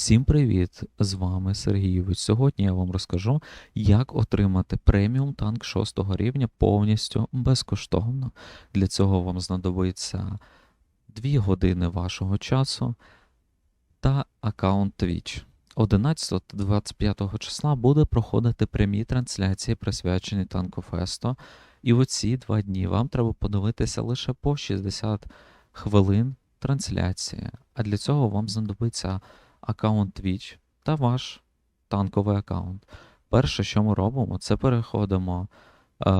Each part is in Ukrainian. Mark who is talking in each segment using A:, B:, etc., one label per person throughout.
A: Всім привіт! З вами Сергійович. Сьогодні я вам розкажу, як отримати преміум танк 6 рівня повністю безкоштовно. Для цього вам знадобиться 2 години вашого часу та аккаунт Twitch. 11 та 25 числа буде проходити прямі трансляції, присвячені танку Фесто. І оці два дні вам треба подивитися лише по 60 хвилин трансляції. А для цього вам знадобиться аккаунт Twitch та ваш танковий аккаунт. Перше, що ми робимо, це переходимо е,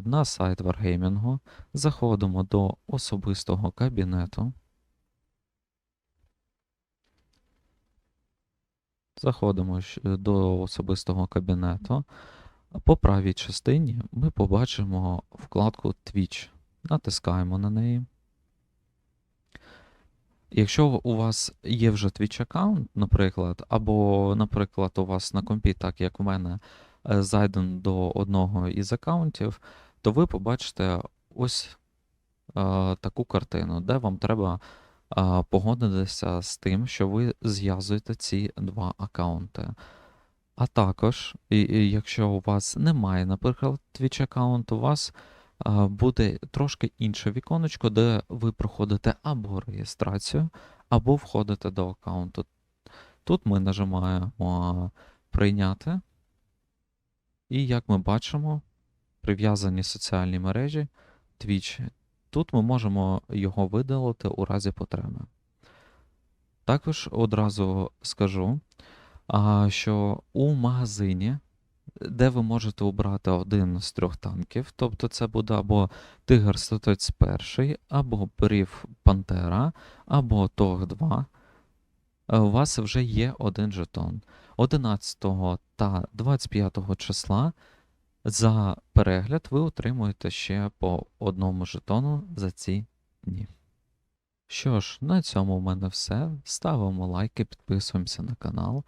A: на сайт Wargaming, заходимо до особистого кабінету. Заходимо до особистого кабінету. По правій частині ми побачимо вкладку Twitch. Натискаємо на неї. Якщо у вас є вже Twitch аккаунт, наприклад, або, наприклад, у вас на компі, так як в мене, е, зайден до одного із аккаунтів, то ви побачите ось е, таку картину, де вам треба е, погодитися з тим, що ви зв'язуєте ці два аккаунти. А також, і, і якщо у вас немає, наприклад, Twitch аккаунту, у вас буде трошки інше віконечко, де ви проходите або реєстрацію, або входите до аккаунту. Тут ми нажимаємо прийняти. І як ми бачимо, прив'язані соціальні мережі Twitch. Тут ми можемо його видалити у разі потреби. Також одразу скажу, що у магазині де ви можете обрати один з трьох танків. Тобто це буде або Тигр 131, або Брів Пантера, або Тог 2. Е, У вас вже є один жетон. 11 та 25 числа за перегляд ви отримуєте ще по одному жетону за ці дні. Що ж, на цьому в мене все. Ставимо лайки, підписуємося на канал.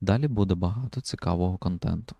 A: Далі буде багато цікавого контенту.